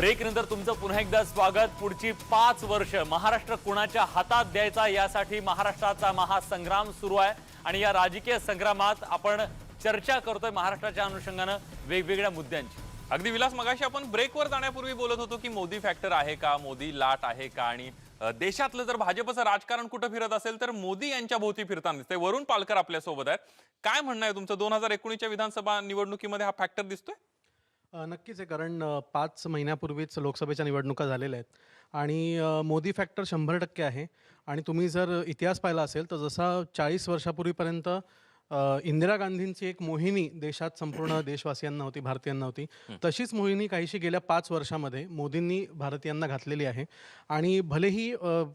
Break नंतर तुमचं पुन्हा एकदा स्वागत. पुढची पाच वर्ष महाराष्ट्र कुणाच्या हातात द्यायचा यासाठी महाराष्ट्राचा महासंग्राम सुरू आहे. आणि या राजकीय संग्रामात आपण चर्चा करतोय महाराष्ट्राच्या अनुषंगानं वेगवेगळ्या मुद्द्यांची. अगदी विलास मगाशी आपण ब्रेकवर जाण्यापूर्वी बोलत होतो की मोदी फॅक्टर आहे का मोदी लाट आहे का? आणि देशातलं जर भाजपचं राजकारण कुठं फिरत असेल तर मोदी यांच्या भोवती फिरताना दिसतंय. वरुण पालकर आपल्यासोबत आहेत. काय म्हणणं आहे तुमचं? दोन हजार एकोणीसच्या विधानसभा निवडणुकीमध्ये हा फॅक्टर दिसतोय? नक्कीच आहे कारण अ, पाच महिन्यापूर्वीच लोकसभेच्या निवडणुका झालेल्या आहेत. आणि अ, मोदी फॅक्टर शंभर टक्के आहे. आणि तुम्ही जर इतिहास पाहिला असेल तर जसा चाळीस वर्षापूर्वीपर्यंत इंदिरा गांधींची एक मोहिनी देशात संपूर्ण देशवासियांना होती भारतीयांना होती. तशीच मोहिनी काहीशी गेल्या पाच वर्षामध्ये मोदींनी भारतीयांना घातलेली आहे. आणि भलेही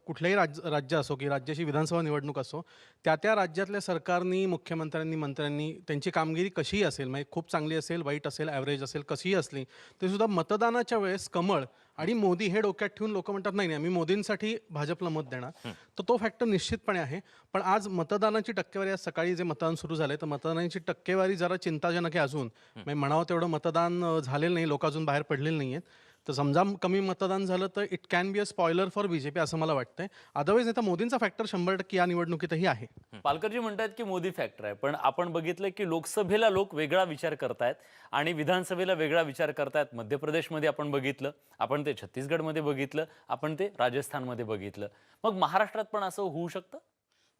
कुठल्याही राज्य राज्य असो की राज्याची विधानसभा निवडणूक असो त्या त्या राज्यातल्या सरकारनी मुख्यमंत्र्यांनी मंत्र्यांनी त्यांची कामगिरी कशीही असेल म्हणजे खूप चांगली असेल वाईट असेल ॲव्हरेज असेल कशीही असली तरी सुद्धा मतदानाच्या वेळेस कमळ आणि मोदी हे डोक्यात ठेवून लोक म्हणतात नाही नाही मी मोदींसाठी भाजपला मत देणार. तर तो फॅक्टर निश्चितपणे आहे. पण आज मतदानाची टक्केवारी आज सकाळी जे मतदान सुरू झाले तर मतदानाची टक्केवारी जरा चिंताजनक आहे अजून. म्हणजे म्हणावं तेवढं मतदान झालेलं नाही लोक अजून बाहेर पडलेले नाही आहेत तर समजा कमी मतदान झालं तर it can be a spoiler for BJP असं मला वाटतंय. अदरवाईज नाही तर मोदींचा फॅक्टर शंभर टक्के या निवडणुकीतही आहे. पालकरजी म्हणतात की मोदी फॅक्टर आहे. पण आपण बघितलं की लोकसभेला लोक वेगळा विचार करतायत आणि विधानसभेला वेगळा विचार करतायत. मध्य प्रदेशमध्ये आपण बघितलं आपण ते छत्तीसगडमध्ये बघितलं आपण ते राजस्थानमध्ये बघितलं. मग महाराष्ट्रात पण असं होऊ शकतं?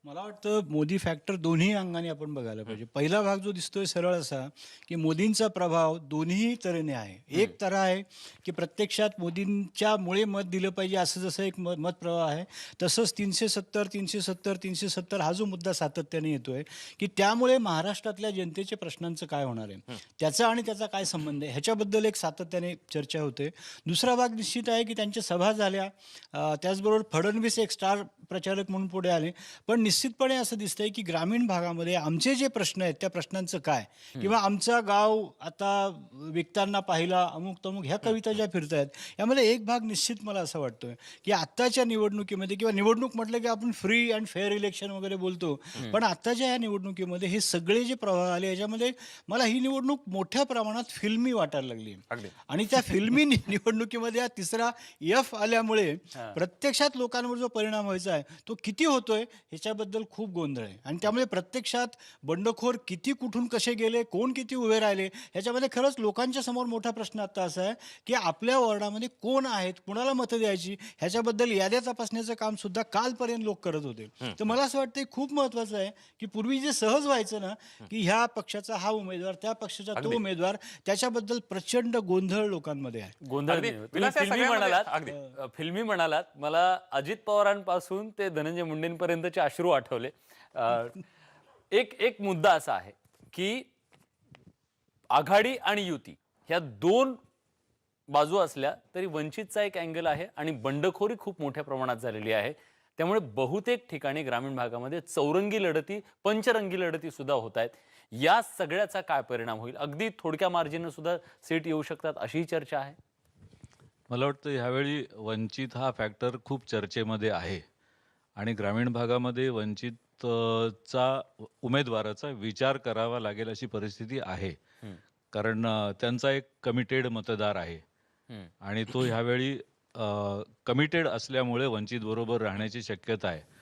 मला वाटतं मोदी फॅक्टर दोन्ही अंगाने आपण बघायला पाहिजे. पहिला भाग जो दिसतोय सरळ असा की मोदींचा प्रभाव दोन्ही तऱ्हेने आहे. एक तऱ्हा आहे की प्रत्यक्षात मोदींच्यामुळे मत दिलं पाहिजे असं जसं एक मत मतप्रवाह आहे तसंच तीनशे सत्तर तीनशे सत्तर तीनशे सत्तर हा जो मुद्दा सातत्याने येतोय की त्यामुळे महाराष्ट्रातल्या जनतेच्या प्रश्नांचं काय होणार आहे? त्याचा आणि त्याचा काय संबंध आहे? ह्याच्याबद्दल एक सातत्याने चर्चा होते. दुसरा भाग निश्चित आहे की त्यांच्या सभा झाल्या. त्याचबरोबर फडणवीस एक स्टार प्रचारक म्हणून पुढे आले. पण निश्चितपणे असं दिसतंय की ग्रामीण भागामध्ये आमचे जे प्रश्न आहेत त्या प्रश्नांचं काय? किंवा आमचा गाव आता विकताना पाहिला अमुक तमुक ह्या कविता ज्या फिरत आहेत यामध्ये एक भाग निश्चित मला असं वाटतोय की आत्ताच्या निवडणुकीमध्ये किंवा निवडणूक म्हटलं की आपण फ्री अँड फेअर इलेक्शन वगैरे बोलतो पण आत्ताच्या या निवडणुकीमध्ये हे सगळे जे प्रभाव आले याच्यामध्ये मला ही निवडणूक मोठ्या प्रमाणात फिल्मी वाटायला लागली. आणि त्या फिल्मी निवडणुकीमध्ये हा तिसरा यफ आल्यामुळे प्रत्यक्षात लोकांवर जो परिणाम व्हायचा आहे तो किती होतोय ह्याच्याबद्दल खूप गोंधळ आहे. आणि त्यामुळे प्रत्यक्षात बंडखोर किती कुठून कसे गेले कोण किती उभे राहिले ह्याच्यामध्ये खरंच लोकांच्या समोर मोठा प्रश्न आता असा आहे की आपल्या वॉर्डामध्ये कोण आहेत कुणाला मतं द्यायची ह्याच्याबद्दल याद्या तपासण्याचं काम सुद्धा कालपर्यंत लोक करत होते. तर मला असं वाटतं हे खूप महत्वाचं आहे की पूर्वी जे सहज व्हायचं ना की ह्या पक्षाचा हा उमेदवार त्या पक्षाचा तो उमेदवार त्याच्याबद्दल प्रचंड गोंधळ लोकांमध्ये आहे. गोंधळ फिल्मी म्हणालात फिल्मी म्हणालात मला अजित पवारांपासून ते धनंजय मुंडेंपर्यंतचे अश्रू आठवले. एक एक मुद्दा असा आहे की आघाडी आणि युती ह्या दोन बाजू असल्या तरी वंचितचा एक अँगल आहे आणि बंडखोरी खूप मोठ्या प्रमाणात झालेली आहे. त्यामुळे बहुतेक ठिकाणी ग्रामीण भागामध्ये चौरंगी लढती पंचरंगी लढती सुद्धा होत आहेत. या सगळ्याचा काय परिणाम होईल? अगदी थोडक्या मार्जिननं सुद्धा सीट येऊ शकतात अशीही चर्चा आहे? मला वाटतं ह्यावेळी वंचित हा फॅक्टर खूप चर्चेमध्ये आहे. आणि ग्रामीण भागामध्ये वंचित अ, चा उमेदवाराचा विचार करावा लागेल अशी परिस्थिती आहे. कारण अ, त्यांचा एक कमिटेड मतदार आहे. हम्म. आणि तो ह्यावेळी कमिटेड असल्यामुळे वंचित बरोबर राहण्याची शक्यता आहे.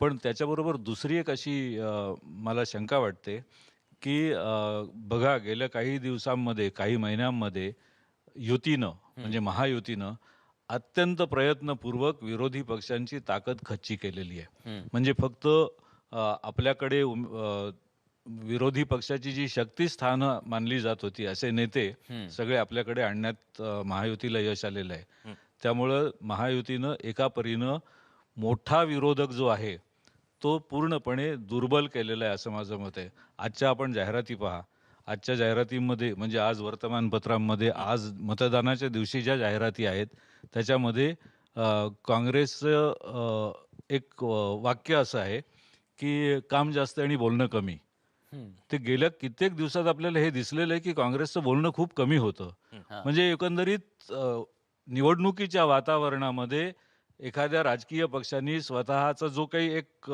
पण त्याच्याबरोबर दुसरी एक अशी अ, मला शंका वाटते की अ, बघा गेल्या काही दिवसांमध्ये काही महिन्यांमध्ये युतीनं म्हणजे महायुतीनं अत्यंत प्रयत्नपूर्वक विरोधी पक्षांची ताकद खच्ची केलेली आहे. म्हणजे फक्त आपल्याकडे विरोधी पक्षाची जी शक्तीस्थानं मानली जात होती असे नेते सगळे आपल्याकडे आणण्यात महायुतीला यश आलेलं आहे. त्यामुळं महायुतीनं एका परीनं मोठा विरोधक जो आहे तो पूर्णपणे दुर्बल केलेला आहे असं माझं मत आहे. आजच्या आपण जाहिराती पहा. आजच्या जाहिरातीमध्ये म्हणजे आज वर्तमानपत्रांमध्ये आज मतदानाच्या दिवशी ज्या जाहिराती आहेत त्याच्यामध्ये काँग्रेसचं एक वाक्य असं आहे की काम जास्त आणि बोलणं कमी. ते गेल्या कित्येक दिवसात आपल्याला हे दिसलेलं आहे की काँग्रेसचं बोलणं खूप कमी होतं. म्हणजे एकंदरीत निवडणुकीच्या वातावरणामध्ये एखाद्या राजकीय पक्षांनी स्वतःचा जो काही एक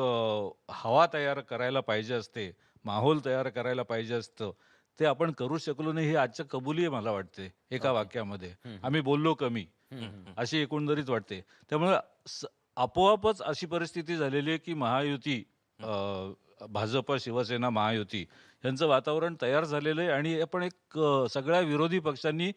हवा तयार करायला पाहिजे असते माहोल तयार करायला पाहिजे असतं ते आपण करू शकलो नाही ही आजच्या कबुली आहे मला वाटते एका वाक्यामध्ये. आम्ही बोललो कमी अशी एकंदरीत वाटते. त्यामुळे आपोआपच अशी परिस्थिती झालेली आहे की महायुती भाजप शिवसेना महायुती यांचं वातावरण तयार झालेलं आहे आणि आपण एक सगळ्या विरोधी पक्षांनी